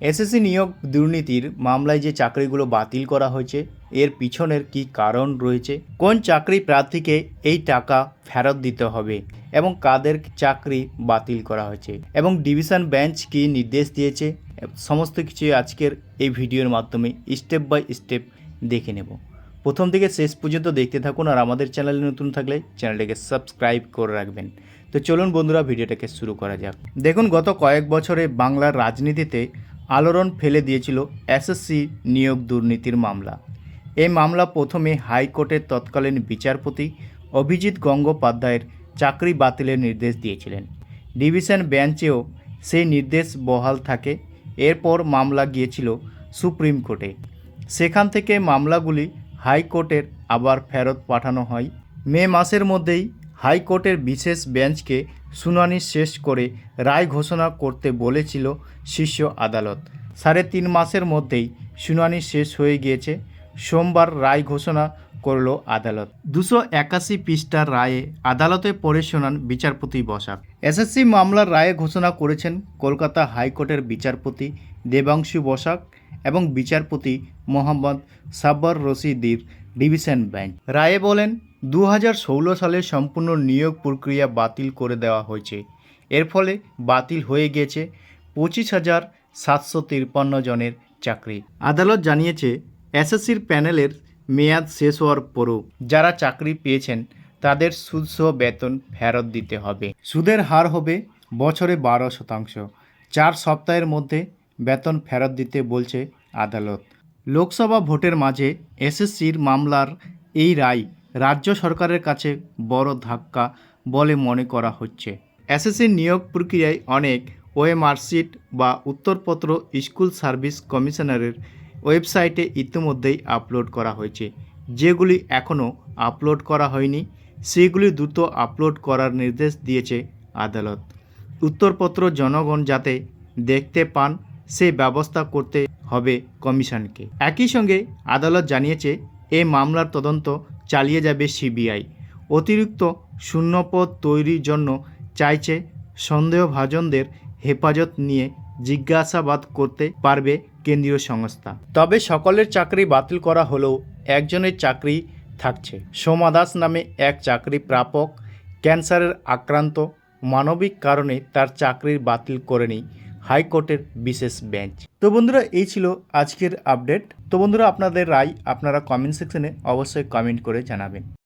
SSC নিয়োগ দুর্নীতির মামলায় যে চাকরিগুলো বাতিল করা হয়েছে, এর পিছনের কি কারণ রয়েছে? কোন চাকরি প্রার্থীকে এই টাকা ফেরত দিতে হবে? এবং কাদের চাকরি বাতিল করা হয়েছে? এবং ডিভিশন বেঞ্চ কি নির্দেশ দিয়েছে? সমস্ত কিছু আজকের এই ভিডিওর মাধ্যমে স্টেপ বাই স্টেপ দেখে নেব। প্রথম থেকে শেষ পর্যন্ত দেখতে থাকুন আর আমাদের চ্যানেলে নতুন থাকলে চ্যানেলটাকে সাবস্ক্রাইব করে রাখবেন। তো চলুন বন্ধুরা, ভিডিওটাকে শুরু করা যাক। দেখুন, গত কয়েক বছরে বাংলার রাজনীতিতে আলোড়ন ফেলে দিয়েছিল এসএসসি নিয়োগ দুর্নীতির মামলা। এই মামলা প্রথমে হাইকোর্টের তৎকালীন বিচারপতি অভিজিৎ গঙ্গোপাধ্যায়ের চাকরি বাতিলের নির্দেশ দিয়েছিলেন। ডিভিশন বেঞ্চেও সেই নির্দেশ বহাল থাকে। এরপর মামলা গিয়েছিল সুপ্রিম কোর্টে। সেখান থেকে মামলাগুলি হাইকোর্টের আবার ফেরত পাঠানো হয়। মে মাসের মধ্যেই হাইকোর্টের বিশেষ বেঞ্চকে শুনানি শেষ করে রায় ঘোষণা করতে বলেছিল শীর্ষ আদালত। সাড়ে তিন মাসের মধ্যেই শুনানি শেষ হয়ে গিয়েছে। সোমবার রায় ঘোষণা করল আদালত। দুশো একাশি পৃষ্ঠার রায়ে আদালতে পড়ে শোনান বিচারপতি বসাক। এসএসসি মামলার রায়ে ঘোষণা করেছেন কলকাতা হাইকোর্টের বিচারপতি দেবাংশু বসাক এবং বিচারপতি মোহাম্মদ সাব্বর রশিদির। Division bench. রায়ে বলেন দু সালের সম্পূর্ণ নিয়োগ প্রক্রিয়া বাতিল করে দেওয়া হয়েছে। এর ফলে বাতিল হয়ে গিয়েছে পঁচিশ হাজার সাতশো তিরপান্ন জনের চাকরি। আদালত জানিয়েছে, এসএসসির প্যানেলের মেয়াদ শেষ হওয়ার পরও যারা চাকরি পেয়েছেন, তাদের সুদসহ বেতন ফেরত দিতে হবে। সুদের হার হবে বছরে বারো শতাংশ। চার সপ্তাহের মধ্যে বেতন ফেরত দিতে বলছে আদালত। লোকসভা ভোটের মাঝে এসএসসির মামলার এই রায় রাজ্য সরকারের কাছে বড় ধাক্কা বলে মনে করা হচ্ছে। এসএসসির নিয়োগ প্রক্রিয়ায় অনেক ওএমআরশিট বা উত্তরপত্র স্কুল সার্ভিস কমিশনারের ওয়েবসাইটে ইতিমধ্যেই আপলোড করা হয়েছে। যেগুলি এখনও আপলোড করা হয়নি, সেগুলি দ্রুত আপলোড করার নির্দেশ দিয়েছে আদালত। উত্তরপত্র জনগণ যাতে দেখতে পান, সে ব্যবস্থা করতে হবে কমিশনকে। একই সঙ্গে আদালত জানিয়েছে, এ মামলার তদন্ত চালিয়ে যাবে সিবিআই। অতিরিক্ত শূন্যপদ তৈরির জন্য চাইছে সন্দেহভাজনদের হেফাজত নিয়ে জিজ্ঞাসাবাদ করতে পারবে কেন্দ্রীয় সংস্থা। তবে সকলের চাকরি বাতিল করা হলেও একজনের চাকরি থাকছে। সোমা দাস নামে এক চাকরি প্রাপক ক্যান্সারের আক্রান্ত মানবিক কারণে তার চাকরির বাতিল করেনি। হাইকোর্টের বিশেষ বেঞ্চ। তো বন্ধুরা, এই ছিল আজকের আপডেট। তো বন্ধুরা, আপনাদের রায় আপনারা কমেন্ট সেকশনে অবশ্যই কমেন্ট করে জানাবেন।